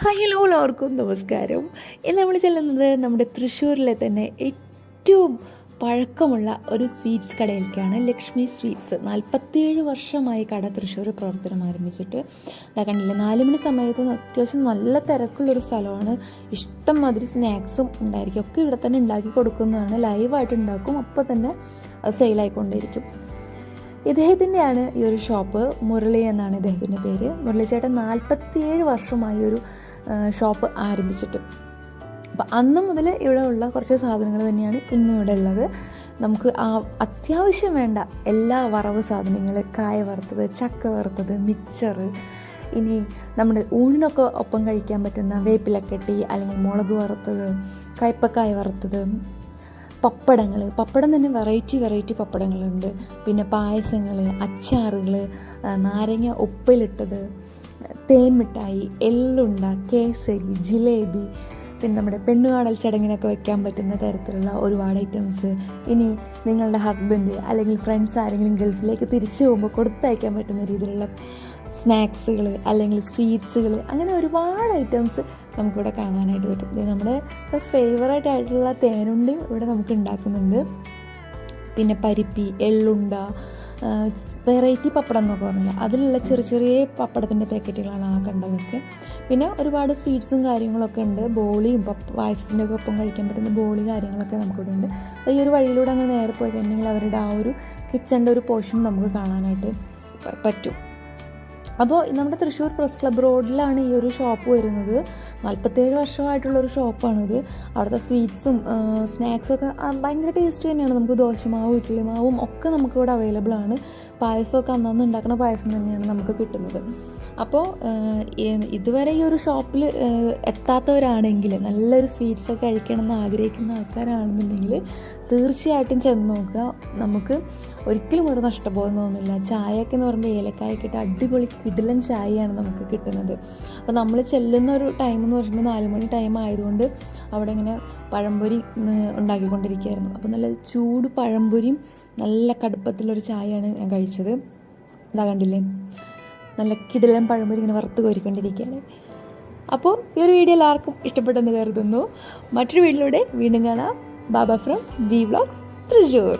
Hi hello എല്ലാവർക്കും നമസ്കാരം. ഇന്ന് നമ്മൾ ചെല്ലുന്നത് നമ്മുടെ തൃശ്ശൂരിലെ തന്നെ ഏറ്റവും പഴക്കമുള്ള ഒരു സ്വീറ്റ്സ് കടയിലേക്കാണ് ലക്ഷ്മി സ്വീറ്റ്സ്. നാൽപ്പത്തിയേഴ് വർഷമായി കട തൃശ്ശൂർ പ്രവർത്തനം ആരംഭിച്ചിട്ട്. അതാ കണ്ടില്ലേ നാല് മണി സമയത്ത് അത്യാവശ്യം നല്ല തിരക്കുള്ളൊരു സ്ഥലമാണ്. ഇഷ്ടം മാതിരി സ്നാക്സും ഉണ്ടായിരിക്കും. ഒക്കെ ഇവിടെ തന്നെ ഉണ്ടാക്കി കൊടുക്കുന്നതാണ്. ലൈവായിട്ട് ഉണ്ടാക്കും. അപ്പോൾ തന്നെ സെയിലായിക്കൊണ്ടിരിക്കും ഇദ്ദേഹത്തിന്റെയാണ് ഈ ഒരു ഷോപ്പ് മുരളി എന്നാണ് ഇദ്ദേഹത്തിന്റെ പേര്. മുരളി ചേട്ടൻ നാൽപ്പത്തിയേഴ് വർഷമായി ഒരു ഷോപ്പ് ആരംഭിച്ചിട്ട്. അപ്പം അന്ന് മുതൽ ഇവിടെ ഉള്ള കുറച്ച് സാധനങ്ങൾ തന്നെയാണ് ഇന്നും ഇവിടെ ഉള്ളത്. നമുക്ക് ആ അത്യാവശ്യം വേണ്ട എല്ലാ വറവ് സാധനങ്ങൾ കായ വറുത്തത് ചക്ക വറുത്തത് മിക്സർ ഇനി നമ്മുടെ ഊണിനൊക്കെ ഒപ്പം കഴിക്കാൻ പറ്റുന്ന വേപ്പിലക്കെട്ടി അല്ലെങ്കിൽ മുളക് വറുത്തത് കയ്പക്കായ വറുത്തത് പപ്പടങ്ങൾ. പപ്പടം തന്നെ വെറൈറ്റി വെറൈറ്റി പപ്പടങ്ങളുണ്ട്. പിന്നെ പായസങ്ങൾ അച്ചാറുകൾ നാരങ്ങ ഉപ്പിലിട്ടത് തേൻ മിഠായി എള്ളുണ്ട കേസരി ജിലേബി പിന്നെ നമ്മുടെ പെണ്ണുകാണൽ ചടങ്ങിനൊക്കെ വെക്കാൻ പറ്റുന്ന തരത്തിലുള്ള ഒരുപാട് ഐറ്റംസ് ഇനി നിങ്ങളുടെ ഹസ്ബൻഡ് അല്ലെങ്കിൽ ഫ്രണ്ട്സ് ആരെങ്കിലും ഗൾഫിലേക്ക് തിരിച്ചു പോകുമ്പോൾ കൊടുത്തയക്കാൻ പറ്റുന്ന രീതിയിലുള്ള സ്നാക്സുകൾ അല്ലെങ്കിൽ സ്വീറ്റ്സുകൾ അങ്ങനെ ഒരുപാട് ഐറ്റംസ് നമുക്കിവിടെ കാണാനായിട്ട് പറ്റും. നമ്മുടെ ഫേവറേറ്റ് ആയിട്ടുള്ള തേനുണ്ടിയും ഇവിടെ നമുക്ക് ഉണ്ടാക്കുന്നുണ്ട്. പിന്നെ പരിപ്പി എള്ളുണ്ട വെറൈറ്റി പപ്പടം എന്നൊക്കെ പറഞ്ഞില്ല? അതിലുള്ള ചെറിയ ചെറിയ പപ്പടത്തിന്റെ പാക്കറ്റുകളാണ് ആ കണ്ടതൊക്കെ. പിന്നെ ഒരുപാട് സ്വീറ്റ്സും കാര്യങ്ങളൊക്കെ ഉണ്ട്. ബോളിയും പായസത്തിന്റെ ഒക്കെ ഒപ്പം കഴിക്കാൻ പറ്റുന്ന ബോളി കാര്യങ്ങളൊക്കെ നമുക്കിവിടെ ഉണ്ട് ഈ ഒരു വഴിയിലൂടെ അങ്ങ് നേരെ പോയി കഴിഞ്ഞെങ്കിൽ അവരുടെ ആ ഒരു കിച്ചന്റെ ഒരു പോർഷൻ നമുക്ക് കാണാനായിട്ട് പറ്റും. അപ്പോൾ നമ്മുടെ തൃശ്ശൂർ പ്രസ് ക്ലബ് റോഡിലാണ് ഈ ഒരു ഷോപ്പ് വരുന്നത്. നാൽപ്പത്തേഴ് വർഷമായിട്ടുള്ള ഒരു ഷോപ്പാണിത്. അവിടുത്തെ സ്വീറ്റ്സും സ്നാക്സും ഒക്കെ ഭയങ്കര ടേസ്റ്റ് തന്നെയാണ്. നമുക്ക് ദോശമാവും ഇഡ്ഡലി മാവും ഒക്കെ നമുക്കിവിടെ അവൈലബിൾ ആണ് പായസമൊക്കെ അന്നന്ന് ഉണ്ടാക്കുന്ന പായസം തന്നെയാണ് നമുക്ക് കിട്ടുന്നത്. അപ്പോൾ ഇതുവരെ ഈ ഒരു ഷോപ്പിൽ എത്താത്തവരാണെങ്കിൽ നല്ലൊരു സ്വീറ്റ്സ് ഒക്കെ കഴിക്കണം എന്ന് ആഗ്രഹിക്കുന്ന ആൾക്കാരാണെന്നുണ്ടെങ്കിൽ തീർച്ചയായിട്ടും ചെന്ന് നോക്കുക. നമുക്ക് ഒരിക്കലും ഒരു നഷ്ടബോധം തോന്നില്ല. ചായയൊക്കെ എന്ന് പറയുമ്പോൾ ഏലക്കായൊക്കെ ഇട്ട് അടിപൊളി കിടിലൻ ചായയാണ് നമുക്ക് കിട്ടുന്നത്. അപ്പോൾ നമ്മൾ ചെല്ലുന്ന ഒരു ടൈം എന്ന് പറയുമ്പോൾ നാല് മണി ടൈം ആയതുകൊണ്ട് അവിടെ ഇങ്ങനെ പഴംപൊരി ഉണ്ടാക്കിക്കൊണ്ടിരിക്കുകയായിരുന്നു. അപ്പോൾ നല്ല ചൂട് പഴംപൊരിയും നല്ല കടുപ്പത്തിലൊരു ചായയാണ് ഞാൻ കഴിച്ചത്. ഇതാ കണ്ടില്ലേ? നല്ല കിടിലൻ പഴംപൊരി ഇങ്ങനെ വറുത്ത് കോരിക്കൊണ്ടിരിക്കുകയാണ്. അപ്പോൾ ഈ ഒരു വീഡിയോ എല്ലാവർക്കും ഇഷ്ടപ്പെട്ടെന്ന് കരുതുന്നു. മറ്റൊരു വീഡിയോയിലൂടെ വീണ്ടും കാണാം. Baba from V vlogs Thrissur